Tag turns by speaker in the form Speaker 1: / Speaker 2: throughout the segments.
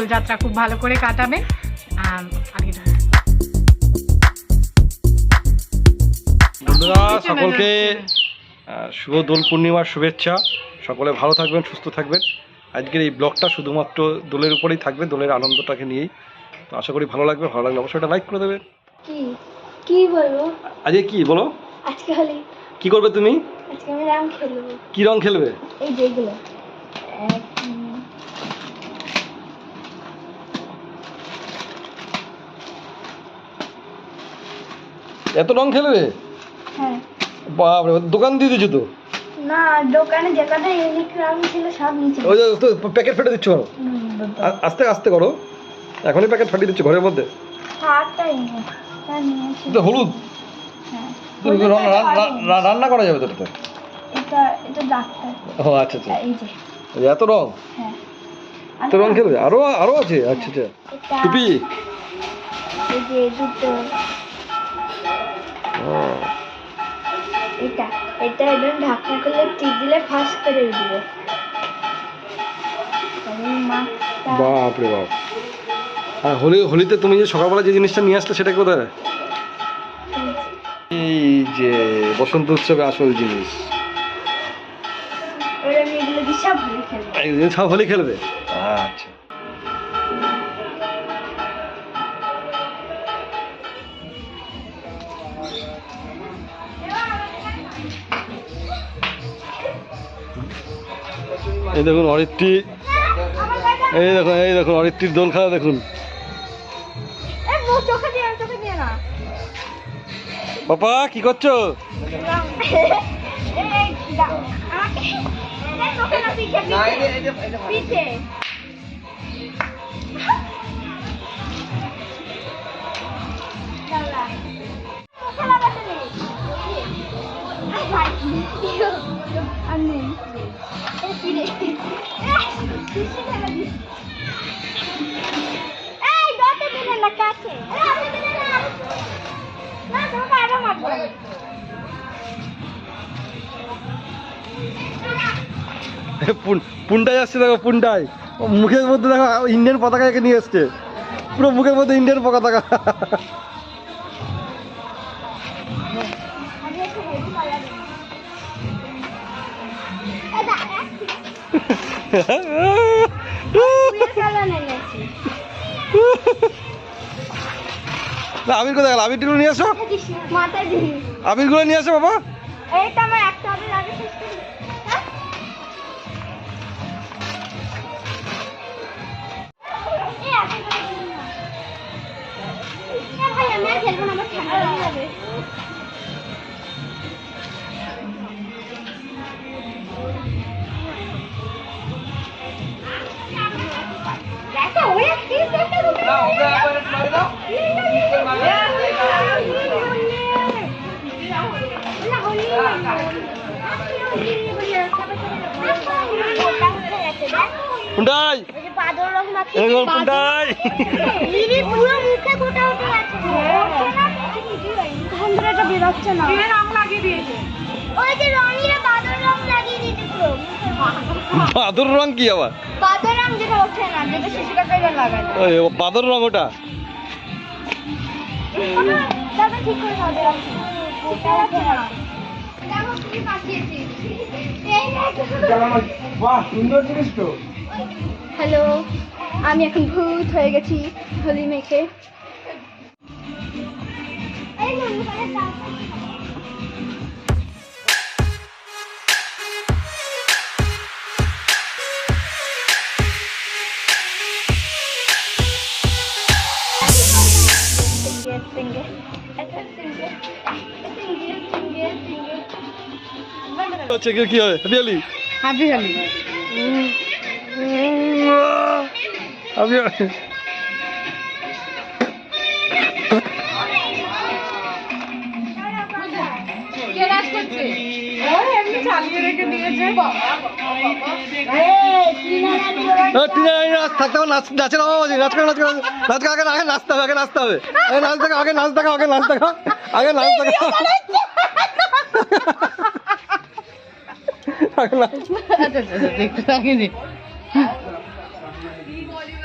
Speaker 1: দোলযাত্রা খুব ভালো করে কাটাবে আর
Speaker 2: বন্ধুরা সকলকে শুভ দোল পূর্ণিমার শুভেচ্ছা। সকলে ভালো থাকবেন সুস্থ থাকবেন। আজকের এই ব্লগটা শুধুমাত্র দোলের উপরেই থাকবে দোলের আনন্দটাকে নিয়েই। তো আশা করি ভালো লাগবে ভালো লাগলে অবশ্যই একটা লাইক করে দেবেন।
Speaker 3: কি? কি বলব?
Speaker 2: আজকে কি বলো?
Speaker 3: আজকে হলে
Speaker 2: কি করবে তুমি?
Speaker 3: আজকে আমি রাম খেলব।
Speaker 2: কি রং খেলবে?
Speaker 3: এই যে
Speaker 2: এত রং খেলবে
Speaker 3: হ্যাঁ।
Speaker 2: বাপরে দোকান দিয়ে দিচ্ছ তো?
Speaker 3: না দোকানে যে কটা ইউনিক রাম ছিল সব নিচে।
Speaker 2: ওই তো প্যাকেট ফেটে দিচ্ছ আস্তে আস্তে করো। এখনই প্যাকেট ফাটিয়ে দিচ্ছ ঘরের মধ্যে?
Speaker 3: হাতটাই
Speaker 2: এটা হলুদ?
Speaker 3: হ্যাঁ।
Speaker 2: তো রা- রা- রা- রা- রান্না করা যাবে তো
Speaker 3: এটা এটা ডাক্তার।
Speaker 2: ও আচ্ছা আচ্ছা।
Speaker 3: এই যে।
Speaker 2: এত রং?
Speaker 3: হ্যাঁ।
Speaker 2: এত রং খেলবে আরও আরও আছে? আচ্ছা আচ্ছা। টুপি?
Speaker 3: এই যে দুটো এটা এটা একদম ঢাকনা করলে টিপ দিলে ফাঁস করে তারপরে মাছটা
Speaker 2: বাপরে বাপ। আর হোলি হোলিতে তুমি যে সকালবেলা যে জিনিসটা নিয়ে আসলে সেটা কোথায়? এই যে বসন্ত উৎসবে আসল জিনিস।
Speaker 3: সব
Speaker 2: হোলি খেলবে? আচ্ছা। এই দেখুন অরিত্রি এই দেখুন এই দেখুন অরিত্রির দোল খেলা দেখুন বাবা কি করছ
Speaker 3: এই, দাও। আমি।
Speaker 2: আসছে, দেখো, পুনটাই। ও মুখের মধ্যে দেখো, ইন্ডিয়ান পতাকা নিয়ে এসছে। পুরো মুখের মধ্যে ইন্ডিয়ান পতাকা। আবির কোথায় গেল আবিরগুলো নিয়ে আসো
Speaker 3: আবির।
Speaker 2: আবিরগুলো নিয়ে আসো বাবা
Speaker 3: এইটা আমার একটা আবির আগে শেষ করি।
Speaker 2: পুনটাই এই দেখুন পুনটাই
Speaker 3: বেরোচ্ছে না
Speaker 1: কে রং লাগিয়ে দিয়েছে
Speaker 3: ওই যে বাদর রং লাগিয়ে দিতে
Speaker 2: বাদর রং কি আবার?
Speaker 3: বাদর রং যেটা ওঠে না যেটা শিশু লাগায়
Speaker 2: ওই বাদর রং ওটা।
Speaker 3: না দেখো তুমি পাঠিয়েছি এই দেখো হ্যালো আমি এখন ভূত হয়ে গেছি হোলি মেখে।
Speaker 2: কি হয় রিয়েলি
Speaker 1: হ্যাপি হোলি
Speaker 2: আমি থাকতে হবে নাচ নাচের অভাব আছে নাচ করে নাচ করে নাচ করে আগে আগে নাচতে হবে আগে নাচতে হবে। আগে নাচ দেখো আগে নাচ দেখো আগে নাচ দেখো আগে নাচ দেখো। আগে নাচ
Speaker 1: আচ্ছা আচ্ছা দেখতে লাগে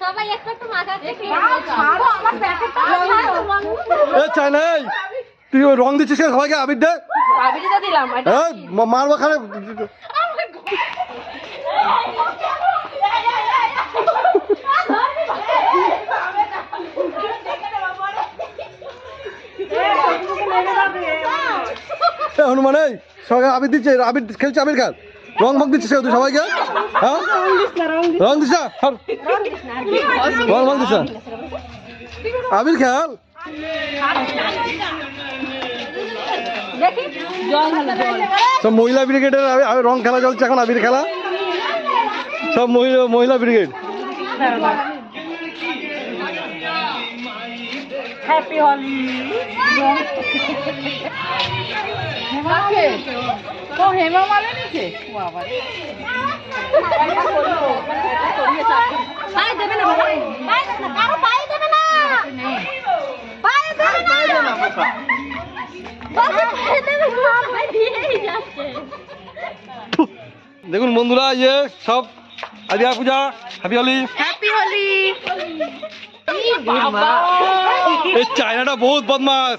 Speaker 3: সবাই একটু একটু মাথা দেখে
Speaker 2: এ চাই নাই তুই রং দিচ্ছিস কেন সবাইকে? আবির দে।
Speaker 1: আবিরিটা দিলাম
Speaker 2: মা- মারবো এ, হনুমান এই সবাইকে আবির দিচ্ছে। আবির খেলছে আবির খান রং ভং দিচ্ছিস কেন তুই সবাইকে? হ্যাঁ? রং দিস রং দিস আবির খেল সব মহিলা ব্রিগেডের রং খেলা চলছে এখন আবির খেলা। সব মহিলা মহিলা ব্রিগেড।
Speaker 1: হ্যাপি হলি তো হেমা মালে নিছে বাবা
Speaker 3: পায়ে দেবে না বাবা। পায়ে দেবে না। কারও পায়ে দেবে না। পায়ে দেবে না। পায়ে দেবে না বাবা। পায়ে দেবে না। ভাই দিয়েই যাচ্ছে।
Speaker 2: দেখুন বন্ধুরা ইয়ে সব আদিয়া পূজা হ্যাপি হলি
Speaker 1: হ্যাপি হলি
Speaker 2: এই চায়নাটা বহুত বদমাস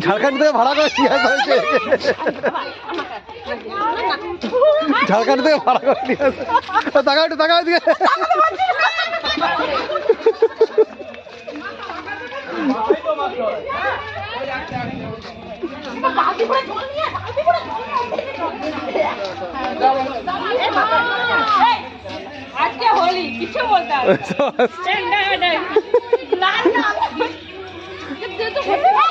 Speaker 2: ঝাড়খণ্ড থেকে ভাড়া করে নিয়ে আসা হয়েছে ঝাড়খণ্ড থেকে ভাড়া করে নিয়ে আসা টাকা একটু টাকা দিয়ে
Speaker 1: আজকে হলি কিছু বলতে হবে? না না। দাও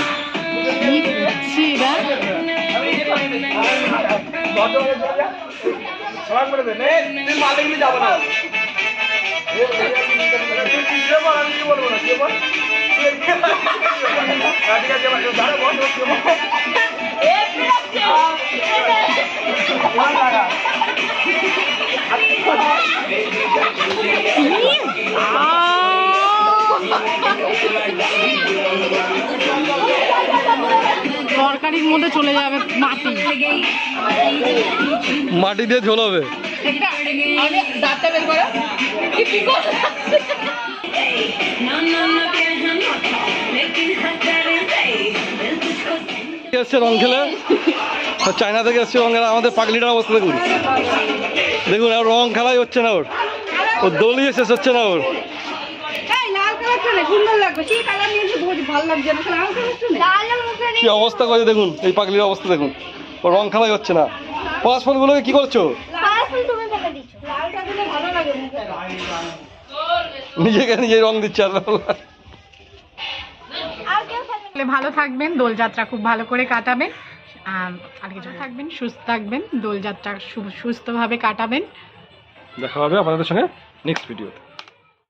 Speaker 1: ওরা যেতে দিও তরকারির মধ্যে চলে যাবে মাটি
Speaker 2: মাটি দিয়ে ঝোলাবে
Speaker 1: আমি দাঁতটা বের করো কি কি করছ?
Speaker 2: এসছে রং খেলে? চায়না থেকে এসছে রং খেলা, আমাদের পাগলিটার অবস্থা দেখুন। দেখুন রং খেলাই হচ্ছে না ওর। ও দলিয়ে শেষ হচ্ছে না ওর।
Speaker 1: সুন্দর লাগবে কি কালার নিয়েছে বহুত ভালো লাগছে না। লাল কালার চলে
Speaker 2: কি অবস্থা করে দেখুন এই পাগলির অবস্থা দেখুন। ও রং খেলাই হচ্ছে না। পলাশফলগুলোকে কি করছ?
Speaker 3: লাল ফুল তুমি দিচ্ছ।
Speaker 1: লালটা দিলে ভালো
Speaker 2: নিজেকে নিজে রং দিচ্ছে আর
Speaker 4: ভালো থাকবেন দোলযাত্রা খুব ভালো করে কাটাবেন। আর আর কিছু থাকবেন সুস্থ থাকবেন দোলযাত্রা সু- সুস্থভাবে কাটাবেন।
Speaker 2: দেখা হবে আপনাদের সঙ্গে নেক্সট ভিডিওতে